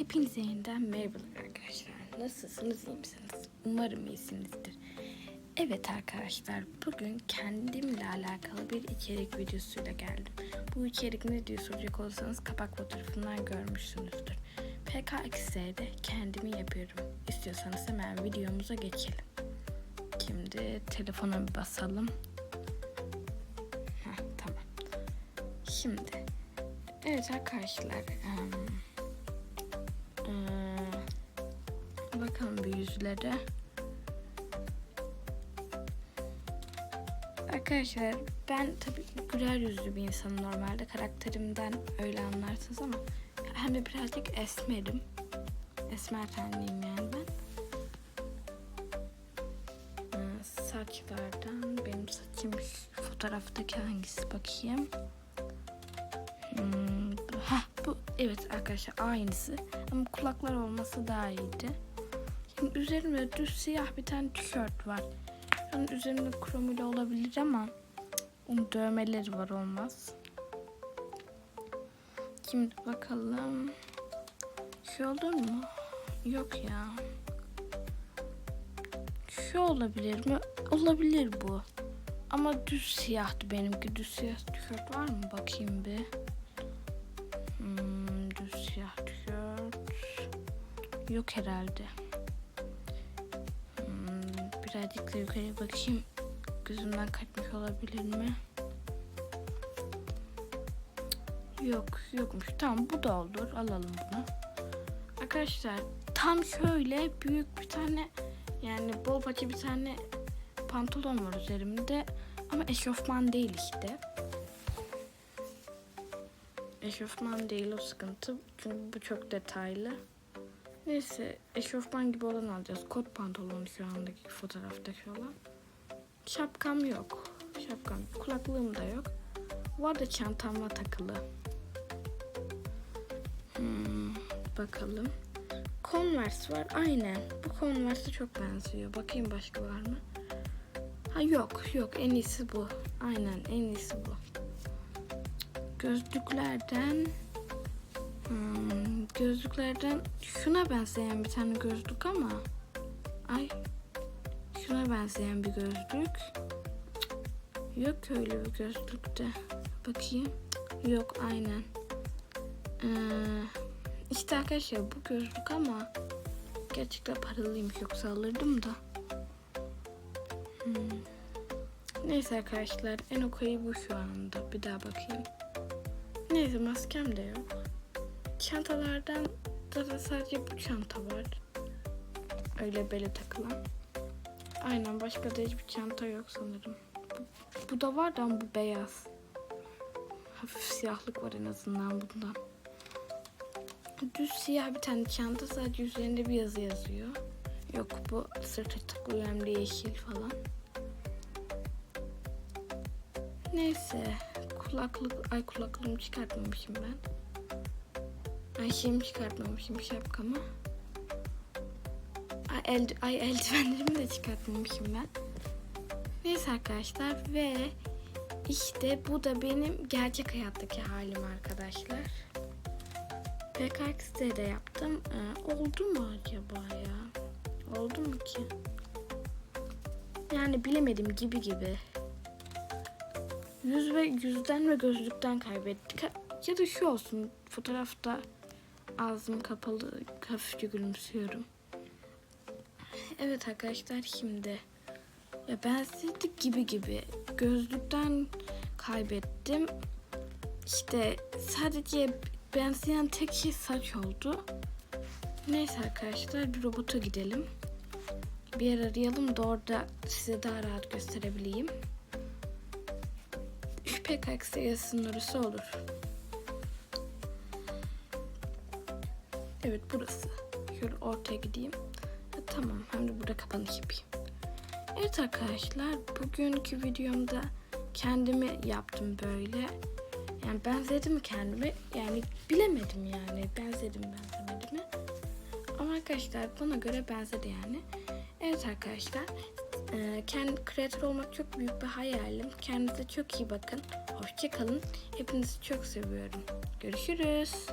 Hepinize yeniden merhabalar arkadaşlar. Nasılsınız, iyi misiniz? Umarım iyisinizdir. Evet arkadaşlar, bugün kendimle alakalı bir içerik videosuyla geldim. Bu içerik ne diye soracak olursanız kapak fotoğrafından görmüşsünüzdür. PKX'de kendimi yapıyorum. İstiyorsanız hemen videomuza geçelim. Şimdi telefona bir basalım. Heh, tamam. Şimdi, evet arkadaşlar, em, yüzlere. Arkadaşlar ben tabii güler yüzlü bir insanım normalde. Karakterimden öyle anlarsınız ama hem de birazcık esmerim. Esmer tenliyim yani ben. Saçlardan benim saçım fotoğraftaki hangisi bakayım. Hmm, heh, bu evet arkadaşlar aynısı ama kulaklar olması daha iyiydi. Üzerimde düz siyah bir tane tişört var. An üzerimde kromili olabilir ama onun dövmeleri var olmaz. Şimdi bakalım. Şu olur mu? Yok ya. Şu olabilir mi? Olabilir bu. Ama düz siyahtı benimki. Düz siyah tişört var mı? Bakayım bir. Hmm, düz siyah tişört. Yok herhalde. Birazcık da yukarıya bakayım. Gözümden kaçmış olabilir mi? Yok, yokmuş. Tamam bu da olur. Alalım bunu. Arkadaşlar tam şöyle büyük bir tane yani bol paça bir tane pantolon var üzerimde. Ama eşofman değil işte. Eşofman değil o sıkıntı. Çünkü bu çok detaylı. Neyse eşofman gibi olan alacağız. Kot pantolon şu andaki fotoğraftaki olan. Şapkam yok. Şapkam. Kulaklığım da yok. Bu arada çantamla takılı. Hmm, bakalım. Converse var. Aynen. Bu Converse'e çok benziyor. Bakayım başka var mı? Ha yok yok en iyisi bu. Aynen en iyisi bu. Gözlüklerden hmm, gözlüklerden şuna benzeyen bir tane gözlük ama ay şuna benzeyen bir gözlük. Yok öyle bir gözlükte. Bakayım. Yok aynen. Ee, işte arkadaşlar bu gözlük ama gerçekten paralıymış yoksa alırdım da. Hmm. Neyse arkadaşlar en okayı bu şu anda. Bir daha bakayım. Neyse maskem de yok. Çantalardan da, sadece bu çanta var. Öyle bele takılan. Aynen başka da hiçbir çanta yok sanırım. Bu, bu da var da ama bu beyaz. Hafif siyahlık var en azından bundan. Düz siyah bir tane çanta sadece üzerinde bir yazı yazıyor. Yok bu sırta takılı hem yeşil falan. Neyse kulaklık ay kulaklığımı çıkartmamışım ben. Ay şeyimi çıkartmamışım şapkamı. Ay, eld, ay eldivenlerimi de çıkartmamışım ben. Neyse arkadaşlar ve işte bu da benim gerçek hayattaki halim arkadaşlar. PKX'de de yaptım. Ee, oldu mu acaba ya? Oldu mu ki? Yani bilemedim gibi gibi. Yüz ve yüzden ve gözlükten kaybettik. Ya da şu olsun fotoğrafta ağzım kapalı hafifçe gülümsüyorum. Evet arkadaşlar şimdi ya benzerdik gibi gibi gözlükten kaybettim. İşte sadece benzeyen tek şey saç oldu. Neyse arkadaşlar bir robota gidelim. Bir yer arayalım da orada size daha rahat gösterebileyim. PKX yazısının orası olur. Evet burası. Şöyle ortaya gideyim. Ha, tamam hem de burada kapanış yapayım. Evet arkadaşlar bugünkü videomda kendimi yaptım böyle. Yani benzedim mi kendime? Yani bilemedim yani. Benzedim benzemedi mi? Ama arkadaşlar bana göre benzedi yani. Evet arkadaşlar. e, Kendi kreatör olmak çok büyük bir hayalim. Kendinize çok iyi bakın. Hoşçakalın. Hepinizi çok seviyorum. Görüşürüz.